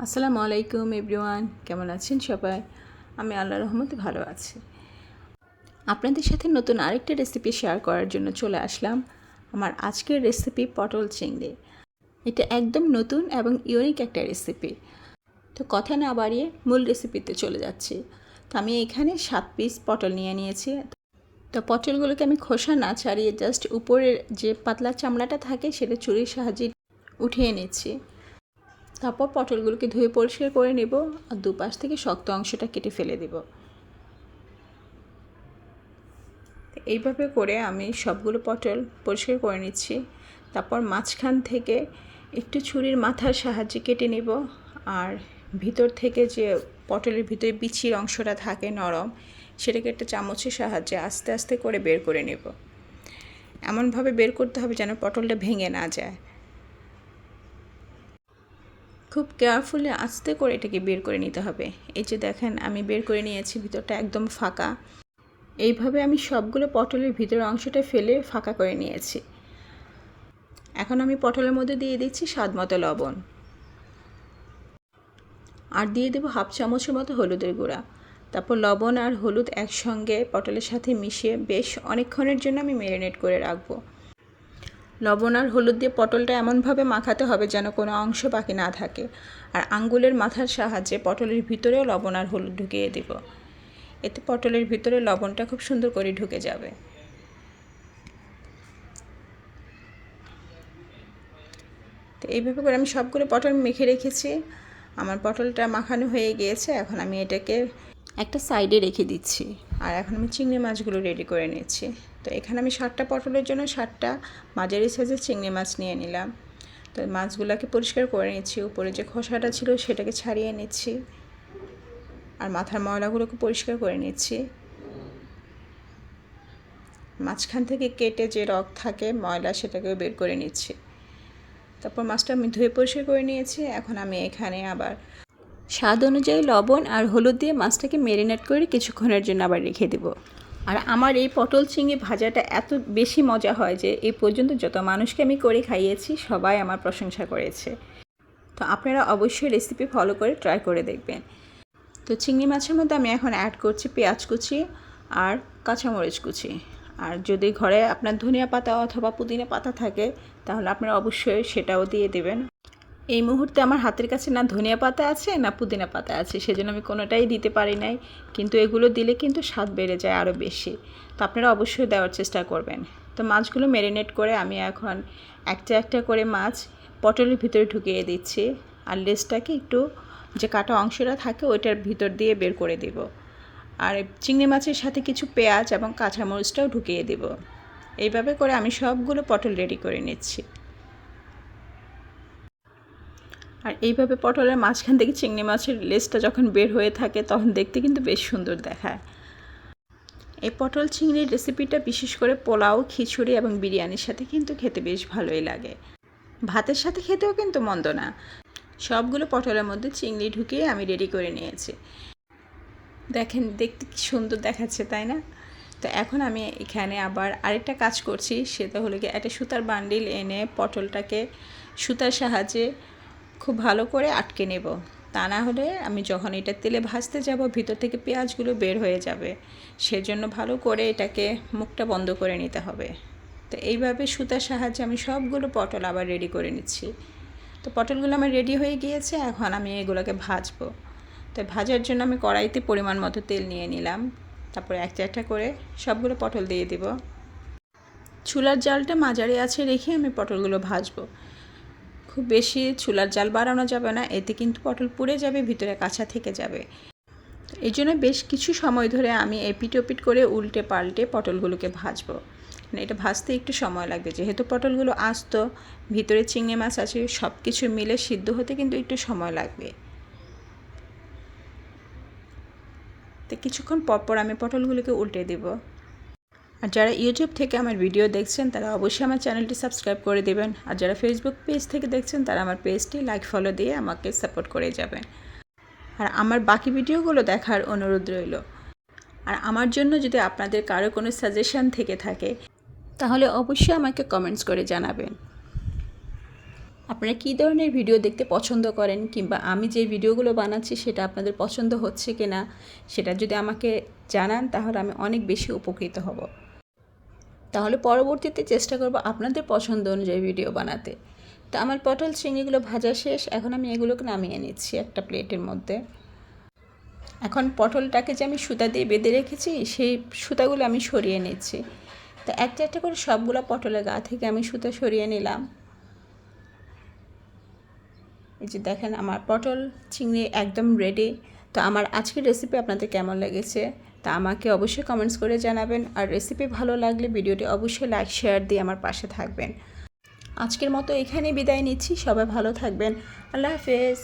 আসসালামু আলাইকুম এভরিওয়ান, কেমন আছেন সবাই? আমি আল্লাহ রহমতে ভালো আছি। আপনাদের সাথে নতুন আরেকটা রেসিপি শেয়ার করার জন্য চলে আসলাম আমার আজকের রেসিপি পটল চিংড়ি। এটা একদম নতুন এবং ইউনিক একটা রেসিপি তো কথা না বাড়িয়ে মূল রেসিপিতে চলে যাচ্ছি। তো আমি এখানে সাত পিস পটল নিয়ে নিয়েছি। তো পটলগুলোকে আমি খোসা না ছাড়িয়ে জাস্ট উপরের যে পাতলা চামড়াটা থাকে সেটা চুরির সাহায্যে উঠিয়ে নিচ্ছি। তারপর পটলগুলোকে ধুয়ে পরিষ্কার করে নেব আর দুপাশ থেকে শক্ত অংশটা কেটে ফেলে দেব। এইভাবে করে আমি সবগুলো পটল পরিষ্কার করে নিচ্ছি। তারপর মাঝখান থেকে একটু ছুরির মাথার সাহায্যে কেটে নেব আর ভিতর থেকে যে পটলের ভিতরে বিচির অংশটা থাকে নরম, সেটাকে একটা চামচের সাহায্যে আস্তে আস্তে করে বের করে নেব। এমনভাবে বের করতে হবে যেন পটলটা ভেঙে না যায়। খুব কেয়ারফুলি আস্তে করে এটাকে বের করে নিতে হবে। এই যে দেখেন, আমি বের করে নিয়েছি, ভিতরটা একদম ফাঁকা। এইভাবে আমি সবগুলো পটলের ভিতরের অংশটা ফেলে ফাঁকা করে নিয়েছি। এখন আমি পটলের মধ্যে দিয়ে দিচ্ছি স্বাদ মতো লবণ। আর দিয়ে দেবো হাফ চামচের মতো হলুদের গুঁড়া। তারপর লবণ আর হলুদ একসঙ্গে পটলের সাথে মিশিয়ে বেশ অনেকক্ষণের জন্য আমি ম্যারিনেট করে রাখব। লবণ আর হলুদ দিয়ে পটলটা এমনভাবে মাখাতে হবে যেন কোনো অংশ বাকি না থাকে। আর আঙ্গুলের মাথার সাহায্যে পটলের ভিতরেও লবণ আর হলুদ ঢুকিয়ে দেব। এতে পটলের ভিতরে লবণটা খুব সুন্দর করে ঢুকে যাবে। তো এইভাবে করে আমি সবগুলো পটল মেখে রেখেছি। আমার পটলটা মাখানো হয়ে গিয়েছে। এখন আমি এটাকে একটা সাইডে রেখে দিচ্ছি। আর এখন আমি চিংড়ি মাছগুলো রেডি করে নিচ্ছি। তো এখানে আমি ষাটটা পটলের জন্য ষাটটা মাঝারি সাইজের চিংড়ি মাছ নিয়ে নিলাম। তো মাছগুলোকে পরিষ্কার করে নিচ্ছি। উপরে যে খোসাটা ছিল সেটাকে ছাড়িয়ে নিচ্ছি। আর মাথার ময়লাগুলোকে পরিষ্কার করে নিচ্ছি। মাঝখান থেকে কেটে যে রক থাকে ময়লা সেটাকেও বের করে নিচ্ছি। তারপর মাছটা আমি ধুয়ে পরিষ্কার করে নিয়েছি। এখন আমি এখানে আবার স্বাদ অনুযায়ী লবণ আর হলুদ দিয়ে মাছটাকে মেরিনেট করে কিছুক্ষণের জন্য আবার রেখে দেবো। আর আমার এই পটল চিংড়ি ভাজাটা এত বেশি মজা হয় যে এই পর্যন্ত যত মানুষকে আমি করে খাইয়েছি, সবাই আমার প্রশংসা করেছে। তো আপনারা অবশ্যই রেসিপি ফলো করে ট্রাই করে দেখবেন। তো চিংড়ি মাছের মধ্যে আমি এখন অ্যাড করছি পেঁয়াজ কুচি আর কাঁচামরিচ কুচি। আর যদি ঘরে আপনার ধনিয়া পাতা অথবা পুদিনা পাতা থাকে, তাহলে আপনারা অবশ্যই সেটাও দিয়ে দেবেন। এই মুহূর্তে আমার হাতের কাছে না ধনিয়া পাতা আছে, না পুদিনা পাতা আছে, সেজন্য আমি কোনোটাই দিতে পারি নাই। কিন্তু এগুলো দিলে কিন্তু স্বাদ বেড়ে যায় আরও বেশি। তো আপনারা অবশ্যই দেওয়ার চেষ্টা করবেন। তো মাছগুলো ম্যারিনেট করে আমি এখন একটা একটা করে মাছ পটলের ভিতরে ঢুকিয়ে দিচ্ছি। আর লেসটাকে একটু যে কাটা অংশটা থাকে, ওইটার ভিতর দিয়ে বের করে দেব। আর চিংড়ি মাছের সাথে কিছু পেঁয়াজ এবং কাঁচামরিচটাও ঢুকিয়ে দেব। এইভাবে করে আমি সবগুলো পটল রেডি করে নিচ্ছি। আর এইভাবে পটলের মাঝখান থেকে চিংড়ি মাছের লেসটা যখন বের হয়ে থাকে, তখন দেখতে কিন্তু বেশ সুন্দর দেখায়। এই পটল চিংড়ির রেসিপিটা বিশেষ করে পোলাও, খিচুড়ি এবং বিরিয়ানির সাথে কিন্তু খেতে বেশ ভালোই লাগে। ভাতের সাথে খেতেও কিন্তু মন্দ না। সবগুলো পটলের মধ্যে চিংড়ি ঢুকিয়ে আমি রেডি করে নিয়েছি। দেখেন, দেখতে কি সুন্দর দেখাচ্ছে, তাই না? তো এখন আমি এখানে আবার আরেকটা কাজ করছি, সেটা হলো কি একটা সুতার বান্ডিল এনে পটলটাকে সুতার সাহায্যে খুব ভালো করে আটকে নেব। তা না হলে আমি যখন এটা তেলে ভাজতে যাব, ভিতর থেকে পেঁয়াজগুলো বের হয়ে যাবে। সেজন্য ভালো করে এটাকে মুখটা বন্ধ করে নিতে হবে। তো এইভাবে সুতার সাহায্যে আমি সবগুলো পটল আবার রেডি করে নিচ্ছি। তো পটলগুলো আমার রেডি হয়ে গিয়েছে, এখন আমি এগুলোকে ভাজবো। তো ভাজার জন্য আমি কড়াইতে পরিমাণ মতো তেল নিয়ে নিলাম। তারপরে একটা একটা করে সবগুলো পটল দিয়ে দিব। চুলার জালটা মাঝারি আছে রেখে আমি পটলগুলো ভাজবো। খুব বেশি চুলার জাল বাড়ানো যাবে না, এতে কিন্তু পটল পুড়ে যাবে, ভিতরে কাঁচা থেকে যাবে। এই জন্য বেশ কিছু সময় ধরে আমি এপিট ওপিট করে উল্টে পাল্টে পটলগুলোকে ভাজবো। মানে এটা ভাজতে একটু সময় লাগবে। যেহেতু পটলগুলো আস্ত, ভিতরে চিংড়ি মাছ আছে সব কিছু মিলে সিদ্ধ হতে কিন্তু একটু সময় লাগবে। তো কিছুক্ষণ পরপর আমি পটলগুলোকে উল্টে দেবো। আর যারা ইউটিউব থেকে আমার ভিডিও দেখছেন, তারা অবশ্যই আমার চ্যানেলটি সাবস্ক্রাইব করে দেবেন। আর যারা ফেসবুক পেজ থেকে দেখছেন, তারা আমার পেজটি লাইক ফলো দিয়ে আমাকে সাপোর্ট করে যাবেন। আর আমার বাকি ভিডিওগুলো দেখার অনুরোধ রইল। আর আমার জন্য যদি আপনাদের কারও কোনো সাজেশান থেকে থাকে, তাহলে অবশ্যই আমাকে কমেন্টস করে জানাবেন। আপনারা কী ধরনের ভিডিও দেখতে পছন্দ করেন, কিংবা আমি যে ভিডিওগুলো বানাচ্ছি, সেটা আপনাদের পছন্দ হচ্ছে কি না সেটা যদি আমাকে জানান, তাহলে আমি অনেক বেশি উপকৃত হব। তাহলে পরবর্তীতে চেষ্টা করব আপনাদের পছন্দ অনুযায়ী ভিডিও বানাতে। তো আমার পটল চিংড়িগুলো ভাজা শেষ, এখন আমি এগুলোকে নামিয়ে নিচ্ছি একটা প্লেটের মধ্যে। এখন পটলটাকে যে আমি সুতা দিয়ে বেঁধে রেখেছি, সেই সুতাগুলো আমি সরিয়ে নিচ্ছি। তো একটা একটা করে সবগুলো পটলের গা থেকে আমি সুতা সরিয়ে নিলাম। এই যে দেখেন, আমার পটল, চিংড়ি একদম রেডি তো আমার আজকের রেসিপি আপনাদের কেমন লেগেছে? তা আমাকে অবশ্যই কমেন্টস করে জানাবেন। আর রেসিপি ভালো লাগলে ভিডিওটি অবশ্যই লাইক শেয়ার দিয়ে আমার পাশে থাকবেন। আজকের মতো এখানেই বিদায় নিচ্ছি। সবাই ভালো থাকবেন। আল্লাহ হাফেজ।